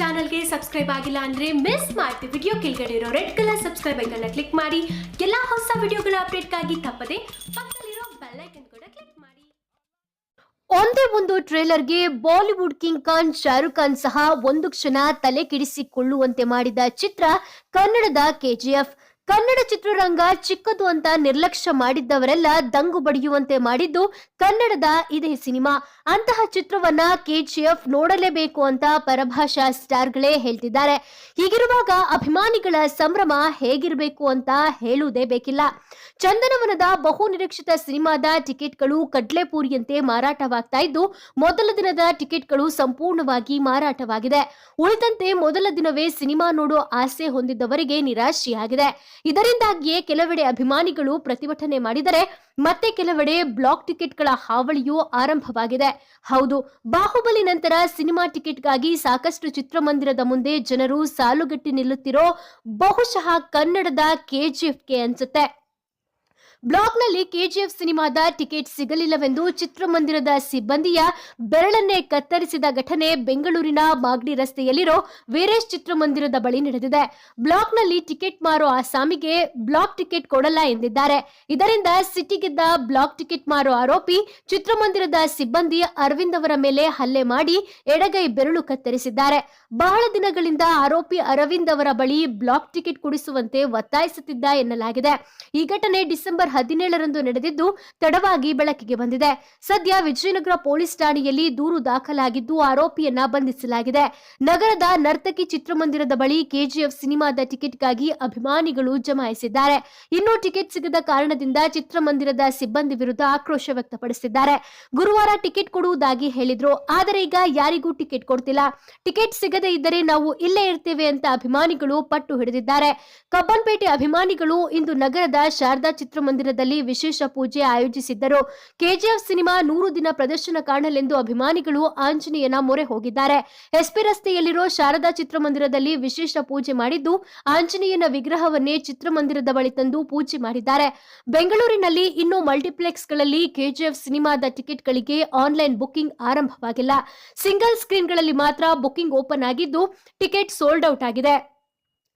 ಚಾನಲ್ಗೆ ಸಬ್ಸ್ಕ್ರೈಬ್ ಆಗಿಲ್ಲ ಅಂದ್ರೆ ಮಿಸ್ ಮಾಡ್ತೀವಿ ವಿಡಿಯೋ ಕೆಳಗಡೆ ಇರೋ ರೆಡ್ ಕಲರ್ ಸಬ್ಸ್ಕ್ರೈಬ್ ಐಕನ್ನ ಕ್ಲಿಕ್ ಮಾಡಿ. ಎಲ್ಲಾ ಹೊಸ ವಿಡಿಯೋಗಳ ಅಪ್ಡೇಟ್ಗಾಗಿ ತಪ್ಪದೆ ಪಕ್ಕದಲ್ಲಿರೋ ಬೆಲ್ ಐಕನ್ ಕೂಡ ಕ್ಲಿಕ್ ಮಾಡಿ. ಒಂದೇ ಒಂದು ಟ್ರೇಲರ್ಗೆ ಬಾಲಿವುಡ್ ಕಿಂಗ್ ಖಾನ್ ಶಾರುಖ್ ಖಾನ್ ಸಹ ಒಂದು ಕ್ಷಣ ತಲೆ ಕೆಡಿಸಿಕೊಳ್ಳುವಂತೆ ಮಾಡಿದ ಚಿತ್ರ ಕನ್ನಡದ ಕೆಜಿಎಫ್ ಕನ್ನಡ ಚಿತ್ರರಂಗ ಚಿಕ್ಕದು ಅಂತ ನಿರ್ಲಕ್ಷ್ಯ ಮಾಡಿದ್ದವರೆಲ್ಲ ದಂಗು ಬಡಿಯುವಂತೆ ಮಾಡಿದ್ದು ಕನ್ನಡದ ಇದೇ ಸಿನಿಮಾ. ಅಂತಹ ಚಿತ್ರವನ್ನ ಕೆಜಿಎಫ್ ನೋಡಲೇಬೇಕು ಅಂತ ಪರಭಾಷಾ ಸ್ಟಾರ್ಗಳೇ ಹೇಳ್ತಿದ್ದಾರೆ. ಹೀಗಿರುವಾಗ ಅಭಿಮಾನಿಗಳ ಸಂಭ್ರಮ ಹೇಗಿರಬೇಕು ಅಂತ ಹೇಳುವುದೇ ಬೇಕಿಲ್ಲ. ಚಂದನವನದ ಬಹು ನಿರೀಕ್ಷಿತ ಸಿನಿಮಾದ ಟಿಕೆಟ್ಗಳು ಕಡ್ಲೆಪೂರಿಯಂತೆ ಮಾರಾಟವಾಗ್ತಾ ಇದ್ದು, ಮೊದಲ ದಿನದ ಟಿಕೆಟ್ಗಳು ಸಂಪೂರ್ಣವಾಗಿ ಮಾರಾಟವಾಗಿದೆ. ಉಳಿದಂತೆ ಮೊದಲ ದಿನವೇ ಸಿನಿಮಾ ನೋಡೋ ಆಸೆ ಹೊಂದಿದ್ದವರಿಗೆ ನಿರಾಶೆಯಾಗಿದೆ. ಇದರಿಂದಾಗಿಯೇ ಕೆಲವೆಡೆ ಅಭಿಮಾನಿಗಳು ಪ್ರತಿಭಟನೆ ಮಾಡಿದರೆ ಮತ್ತೆ ಕೆಲವೆಡೆ ಬ್ಲಾಕ್ ಟಿಕೆಟ್ಗಳ ಹಾವಳಿಯೂ ಆರಂಭವಾಗಿದೆ. ಹೌದು, ಬಾಹುಬಲಿ ನಂತರ ಸಿನಿಮಾ ಟಿಕೆಟ್ಗಾಗಿ ಸಾಕಷ್ಟು ಚಿತ್ರಮಂದಿರದ ಮುಂದೆ ಜನರು ಸಾಲುಗಟ್ಟಿ ನಿಲ್ಲುತ್ತಿರೋ ಬಹುಶಃ ಕನ್ನಡದ ಕೆಜಿಎಫ್ಗೆ ಅನ್ಸುತ್ತೆ. ಬ್ಲಾಕ್ನಲ್ಲಿ ಕೆಜಿಎಫ್ ಸಿನಿಮಾದ ಟಿಕೆಟ್ ಸಿಗಲಿಲ್ಲವೆಂದು ಚಿತ್ರಮಂದಿರದ ಸಿಬ್ಬಂದಿಯ ಬೆರಳನ್ನೇ ಕತ್ತರಿಸಿದ ಘಟನೆ ಬೆಂಗಳೂರಿನ ಮಾಗಡಿ ರಸ್ತೆಯಲ್ಲಿರೋ ವೀರೇಶ್ ಚಿತ್ರಮಂದಿರದ ಬಳಿ ನಡೆದಿದೆ. ಬ್ಲಾಕ್ನಲ್ಲಿ ಟಿಕೆಟ್ ಮಾರೋ ಆಸಾಮಿಗೆ ಬ್ಲಾಕ್ ಟಿಕೆಟ್ ಕೊಡಲ್ಲ ಎಂದಿದ್ದಾರೆ. ಇದರಿಂದ ಸಿಟ್ಟಿಗೆದ್ದ ಬ್ಲಾಕ್ ಟಿಕೆಟ್ ಮಾರೋ ಆರೋಪಿ ಚಿತ್ರಮಂದಿರದ ಸಿಬ್ಬಂದಿ ಅರವಿಂದ್ ಅವರ ಮೇಲೆ ಹಲ್ಲೆ ಮಾಡಿ ಎಡಗೈ ಬೆರಳು ಕತ್ತರಿಸಿದ್ದಾರೆ. ಬಹಳ ದಿನಗಳಿಂದ ಆರೋಪಿ ಅರವಿಂದ್ ಅವರ ಬಳಿ ಬ್ಲಾಕ್ ಟಿಕೆಟ್ ಕೊಡಿಸುವಂತೆ ಒತ್ತಾಯಿಸುತ್ತಿದ್ದ ಎನ್ನಲಾಗಿದೆ. ಈ ಘಟನೆ ಡಿಸೆಂಬರ್ ಹದಿನೇಳರಂದು ನಡೆದಿದ್ದು ತಡವಾಗಿ ಬೆಳಕಿಗೆ ಬಂದಿದೆ. ಸದ್ಯ ವಿಜಯನಗರ ಪೊಲೀಸ್ ಠಾಣೆಯಲ್ಲಿ ದೂರು ದಾಖಲಾಗಿದ್ದು ಆರೋಪಿಯನ್ನ ಬಂಧಿಸಲಾಗಿದೆ. ನಗರದ ನರ್ತಕಿ ಚಿತ್ರಮಂದಿರದ ಬಳಿ ಕೆಜಿಎಫ್ ಸಿನಿಮಾದ ಟಿಕೆಟ್ಗಾಗಿ ಅಭಿಮಾನಿಗಳು ಜಮಾಯಿಸಿದ್ದಾರೆ. ಇನ್ನು ಟಿಕೆಟ್ ಸಿಗದ ಕಾರಣದಿಂದ ಚಿತ್ರಮಂದಿರದ ಸಿಬ್ಬಂದಿ ವಿರುದ್ಧ ಆಕ್ರೋಶ ವ್ಯಕ್ತಪಡಿಸಿದ್ದಾರೆ. ಗುರುವಾರ ಟಿಕೆಟ್ ಕೊಡುವುದಾಗಿ ಹೇಳಿದ್ರು. ಆದರೆ ಈಗ ಯಾರಿಗೂ ಟಿಕೆಟ್ ಕೊಡ್ತಿಲ್ಲ. ಟಿಕೆಟ್ ಸಿಗದೇ ಇದ್ದರೆ ನಾವು ಇಲ್ಲೇ ಇರ್ತೇವೆ ಅಂತ ಅಭಿಮಾನಿಗಳು ಪಟ್ಟು ಹಿಡಿದಿದ್ದಾರೆ. ಕಬ್ಬನ್ಪೇಟೆ ಅಭಿಮಾನಿಗಳು ಇಂದು ನಗರದ ಶಾರದಾ ಚಿತ್ರಮಂದಿರದಲ್ಲಿ ವಿಶೇಷ ಪೂಜೆ ಆಯೋಜಿಸಿದ್ದರು. ಕೆಜಿಎಫ್ ಸಿನಿಮಾ ನೂರು ದಿನ ಪ್ರದರ್ಶನ ಕಾಣಲೆಂದು ಅಭಿಮಾನಿಗಳು ಆಂಜನೇಯನ ಮೊರೆ ಹೋಗಿದ್ದಾರೆ. ಎಸ್ಪಿ ರಸ್ತೆಯಲ್ಲಿರೋ ಶಾರದಾ ಚಿತ್ರಮಂದಿರದಲ್ಲಿ ವಿಶೇಷ ಪೂಜೆ ಮಾಡಿದ್ದು ಆಂಜನೇಯನ ವಿಗ್ರಹವನ್ನೇ ಚಿತ್ರಮಂದಿರದ ಬಳಿ ತಂದು ಪೂಜೆ ಮಾಡಿದ್ದಾರೆ. ಬೆಂಗಳೂರಿನಲ್ಲಿ ಇನ್ನು ಮಲ್ಟಿಪ್ಲೆಕ್ಸ್ಗಳಲ್ಲಿ ಕೆಜಿಎಫ್ ಸಿನಿಮಾದ ಟಿಕೆಟ್ಗಳಿಗೆ ಆನ್ಲೈನ್ ಬುಕ್ಕಿಂಗ್ ಆರಂಭವಾಗಿಲ್ಲ. ಸಿಂಗಲ್ ಸ್ಕ್ರೀನ್ಗಳಲ್ಲಿ ಮಾತ್ರ ಬುಕಿಂಗ್ ಓಪನ್ ಆಗಿದ್ದು ಟಿಕೆಟ್ ಸೋಲ್ಡ್ ಔಟ್ ಆಗಿದೆ.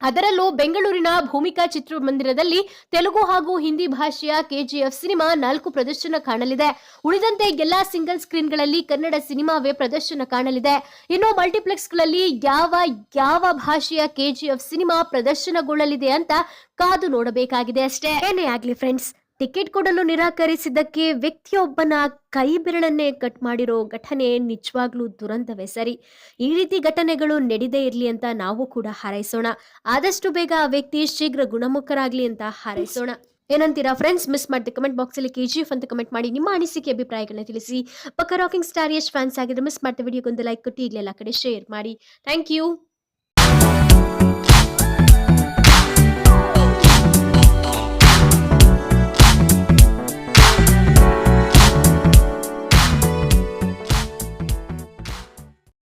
ಅದರಲ್ಲೂ ಬೆಂಗಳೂರಿನ ಭೂಮಿಕಾ ಚಿತ್ರಮಂದಿರದಲ್ಲಿ ತೆಲುಗು ಹಾಗೂ ಹಿಂದಿ ಭಾಷೆಯ ಕೆಜಿಎಫ್ ಸಿನಿಮಾ ನಾಲ್ಕು ಪ್ರದರ್ಶನ ಕಾಣಲಿದೆ. ಉಳಿದಂತೆ ಎಲ್ಲಾ ಸಿಂಗಲ್ ಸ್ಕ್ರೀನ್ಗಳಲ್ಲಿ ಕನ್ನಡ ಸಿನಿಮಾವೇ ಪ್ರದರ್ಶನ ಕಾಣಲಿದೆ. ಇನ್ನು ಮಲ್ಟಿಪ್ಲೆಕ್ಸ್ಗಳಲ್ಲಿ ಯಾವ ಯಾವ ಭಾಷೆಯ ಕೆಜಿಎಫ್ ಸಿನಿಮಾ ಪ್ರದರ್ಶನಗೊಳ್ಳಲಿದೆ ಅಂತ ಕಾದು ನೋಡಬೇಕಾಗಿದೆ ಅಷ್ಟೇ. ಏನೇ ಆಗ್ಲಿ ಫ್ರೆಂಡ್ಸ್ ಟಿಕೆಟ್ ಕೊಡಲು ನಿರಾಕರಿಸಿದ್ದಕ್ಕೆ ವ್ಯಕ್ತಿಯೊಬ್ಬನ ಕೈ ಬೆರಳನ್ನೇ ಕಟ್ ಮಾಡಿರೋ ಘಟನೆ ನಿಜವಾಗ್ಲೂ ದುರಂತವೇ ಸರಿ. ಈ ರೀತಿ ಘಟನೆಗಳು ನಡೆದೇ ಇರಲಿ ಅಂತ ನಾವು ಕೂಡ ಹಾರೈಸೋಣ. ಆದಷ್ಟು ಬೇಗ ಆ ವ್ಯಕ್ತಿ ಶೀಘ್ರ ಗುಣಮುಖರಾಗ್ಲಿ ಅಂತ ಹಾರೈಸೋಣ. ಏನಂತೀರಾ ಫ್ರೆಂಡ್ಸ್ ಮಿಸ್ ಮಾಡಿದ ಕಮೆಂಟ್ ಬಾಕ್ಸಲ್ಲಿ ಕೆ ಜಿ ಎಫ್ ಅಂತ ಕಮೆಂಟ್ ಮಾಡಿ ನಿಮ್ಮ ಅನಿಸಿಕೆ, ಅಭಿಪ್ರಾಯಗಳನ್ನ ತಿಳಿಸಿ. ಪಕ್ಕ ರಾಕಿಂಗ್ ಸ್ಟಾರ್ ಯಶ್ ಫ್ಯಾನ್ಸ್ ಆಗಿದ್ರೆ ಮಿಸ್ ಮಾಡಿದ ವಿಡಿಯೋಗೊಂದು ಲೈಕ್ ಕೊಟ್ಟು ಈಗಲೆಲ್ಲ ಕಡೆ ಶೇರ್ ಮಾಡಿ. Thank you